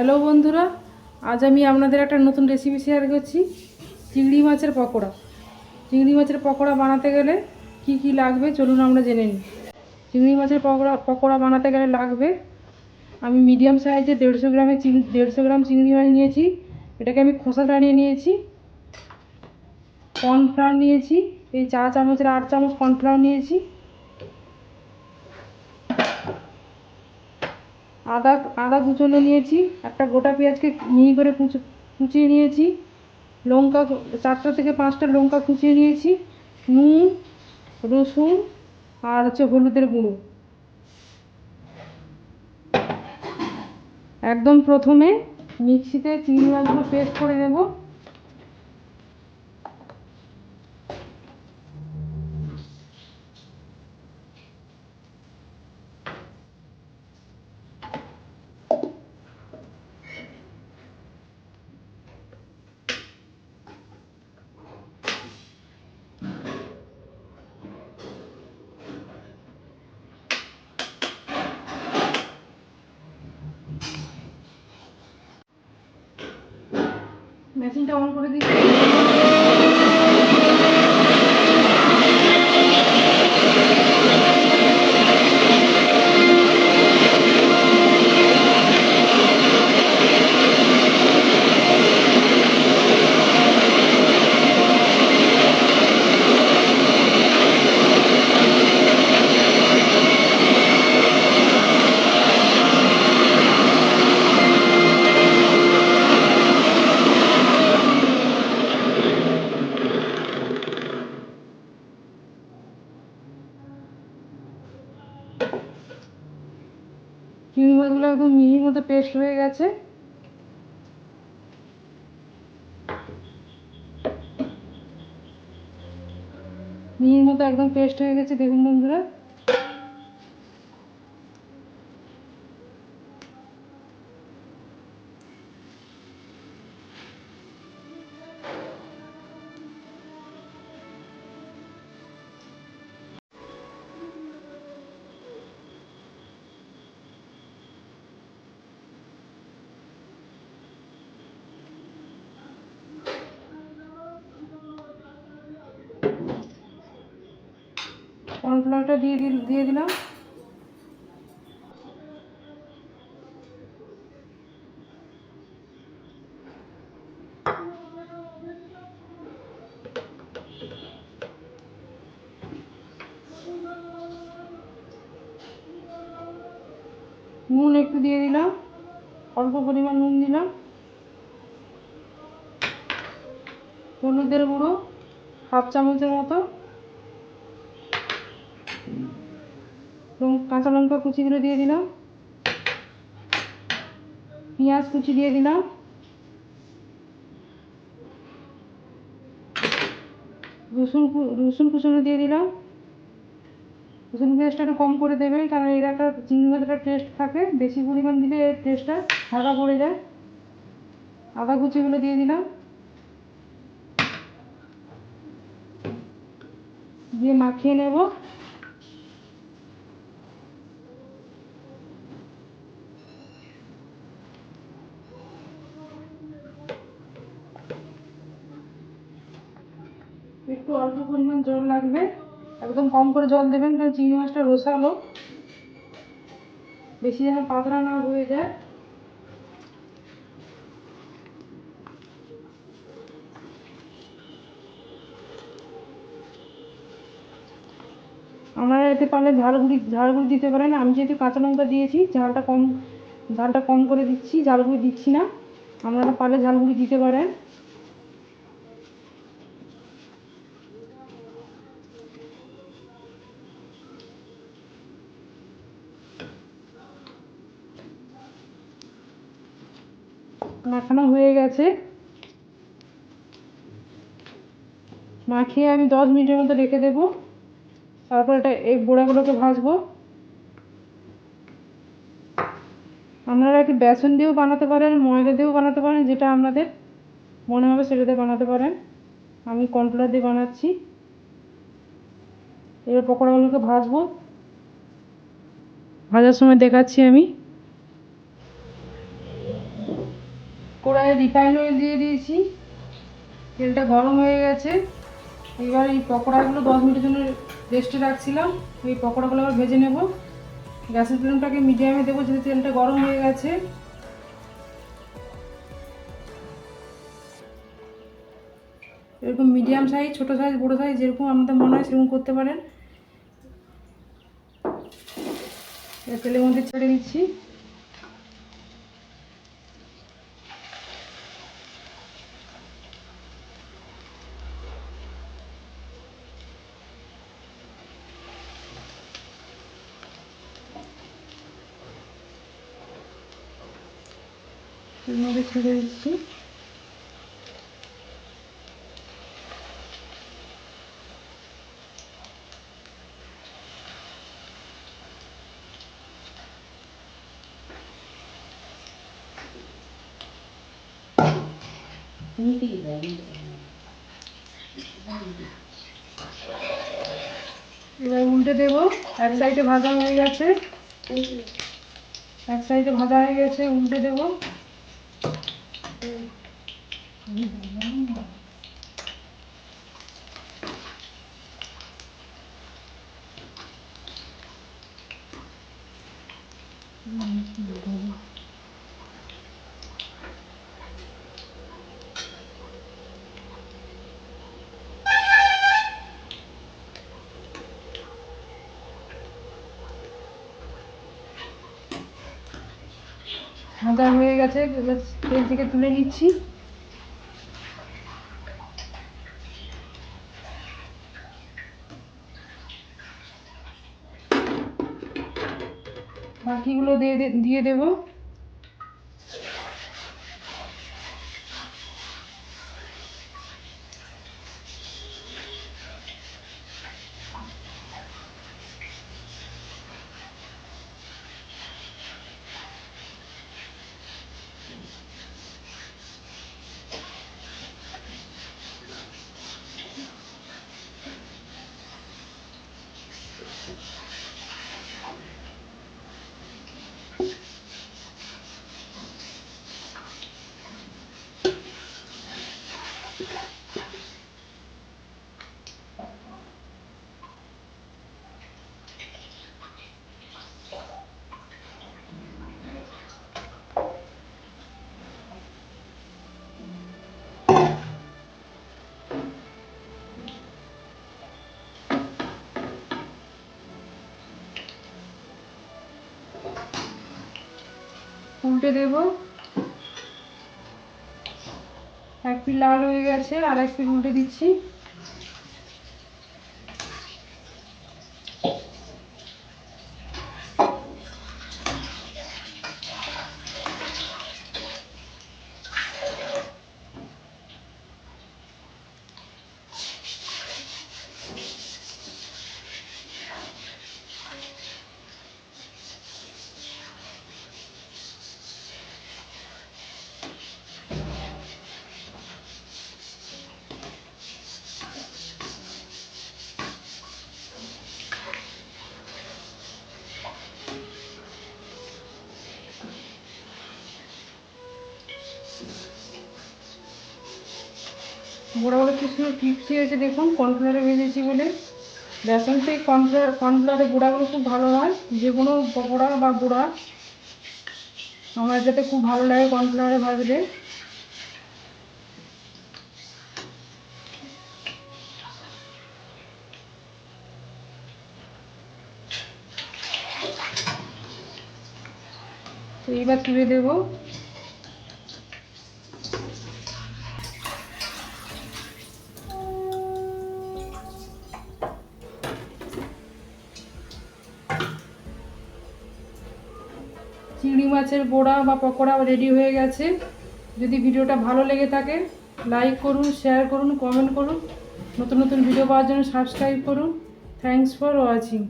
Hello বন্ধুরা। আজ আমি আপনাদের একটা নতুন রেসিপি শেয়ার করছি। চিংড়ি মাছের পকোড়া। চিংড়ি মাছের পকোড়া বানাতে গেলে কি কি লাগবে চলুন আমরা জেনে নিই। চিংড়ি মাছের পকোড়া পকোড়া বানাতে গেলে লাগবে আমি মিডিয়াম সাইজে দেড়শো গ্রামে চিংড়ি দেড়শো গ্রাম চিংড়ি মাছ নিয়েছি। এটাকে আমি খোসা ছাড়িয়ে নিয়েছি। কর্নফ্লাওয়ার নিয়েছি। এই চা চামচের আট চামচ কর্নফ্লাওয়ার নিয়েছি। আদা আদা কুচনো নিয়েছি, একটা গোটা পেঁয়াজকে মিহি করে কুচো, কুচিয়ে নিয়েছি, লঙ্কা চারটা থেকে পাঁচটা লঙ্কা কুচিয়ে নিয়েছি, নুন, রসুন আর হচ্ছে হলুদের গুঁড়ো। একদম প্রথমে মিক্সিতে চিংড়ি মাছগুলো পেস্ট করে নেব। মেশিনটা অন করে দিচ্ছি চিংড়ি পেস্ট হয়ে গেছে। মিহির মতো একদম পেস্ট হয়ে গেছে দেখুন বন্ধুরা। কর্নফ্লাওয়ারটা দিয়ে দিয়ে দিলাম। নুন একটু দিয়ে দিলাম, অল্প পরিমাণ নুন দিলাম। হলুদের গুঁড়ো, হাফ চামচের মতো। লঙ্কা কাঁচা লঙ্কা কুচিগুলো দিয়ে দিলাম। পেঁয়াজ কুচি দিয়ে দিলাম। রসুন রসুন কুচনো দিয়ে দিলাম। রসুন পেস্টটা একটু কম করে দেবেন, কারণ এর একটা চিংড়ি টেস্ট থাকে। বেশি পরিমাণ দিলে এর টেস্টটা হালকা পড়ে যায়। আদা কুচিগুলো দিয়ে দিলাম। দিয়ে মাখিয়ে নেব একটু অল্প পরিমাণ জল লাগবে। একদম কম করে জল দেবেন, কারণ চিংড়ি মাছটা রসালো। বেশি যেন পাতলা না হয়ে যায়। আপনারা এতে পারলে ঝালগুড়ি ঝালগুড়ি দিতে পারেন। আমি যেহেতু কাঁচা লঙ্কা দিয়েছি, ঝালটা কম ঝালটা কম করে দিচ্ছি, ঝালগুড়ি দিচ্ছি না। আপনারা পারলে ঝালগুড়ি দিতে পারেন। মাখানো হয়ে গেছে। মাখিয়ে আমি দশ মিনিটের মতো রেখে দেবো। তারপর এটা এই বড়াগুলোকে ভাজবো। আপনারা একটু বেসন দিয়েও বানাতে পারেন, ময়দা দিয়েও বানাতে পারেন, যেটা আপনাদের মনে হবে সেটা দিয়ে বানাতে পারেন। আমি কর্নফ্লাওয়ার দিয়ে বানাচ্ছি। এবার পকোড়াগুলোকে ভাজবো। ভাজার সময় দেখাচ্ছি আমি। কড়াইয়ে রিফাইন অয়েল দিয়ে দিয়েছি। তেলটা গরম হয়ে গেছে। এবার এই পকোড়াগুলো দশ মিনিটের জন্য রেস্টে রাখছিলাম। এই পকোড়াগুলো আবার ভেজে নেব। গ্যাসের ফ্লেমটাকে মিডিয়ামে দেবো যদি তেলটা গরম হয়ে গেছে। এরকম মিডিয়াম সাইজ ছোটো সাইজ বড়ো সাইজ যেরকম আপনাদের মনে হয় সেরকম করতে পারেন। তেলের মধ্যে ছেড়ে দিচ্ছি। মধ্যে ছেড়ে দিচ্ছি এবার উল্টে দেবো। এক সাইডে ভাজা হয়ে গেছে। এক সাইডে ভাজা হয়ে গেছে, উল্টে দেবো। 你不느 낌. ভাজা হয়ে গেছে তেল থেকে তুলে নিচ্ছি। বাকিগুলো দিয়ে দিয়ে দেবো। উল্টে দেব। এক পিঠ লাল হয়ে গেছে আর এক পিঠ উল্টে দিচ্ছি। বড় বড় কিছু টিপসি হয়েছে দেখুন কর্নফ্লাওয়ারে ভেজেছি বলে। বেসন থেকে কর্নফ্লাওয়ার কর্নফ্লাওয়ারের গুঁড়াগুলো খুব ভালো হয়, যে কোনো পকোড়া বা গুঁড়া। আমার যাতে খুব ভালো লাগে কর্নফ্লাওয়ারে ভাজলে। এইবার তুলে দেবো। চিংড়ি মাছের বোড়া বা পকোড়া রেডি হয়ে গেছে। যদি ভিডিওটা ভালো লেগে থাকে লাইক করুন শেয়ার করুন কমেন্ট করুন। নতুন নতুন ভিডিও পাওয়ার জন্য সাবস্ক্রাইব করুন। Thanks for watching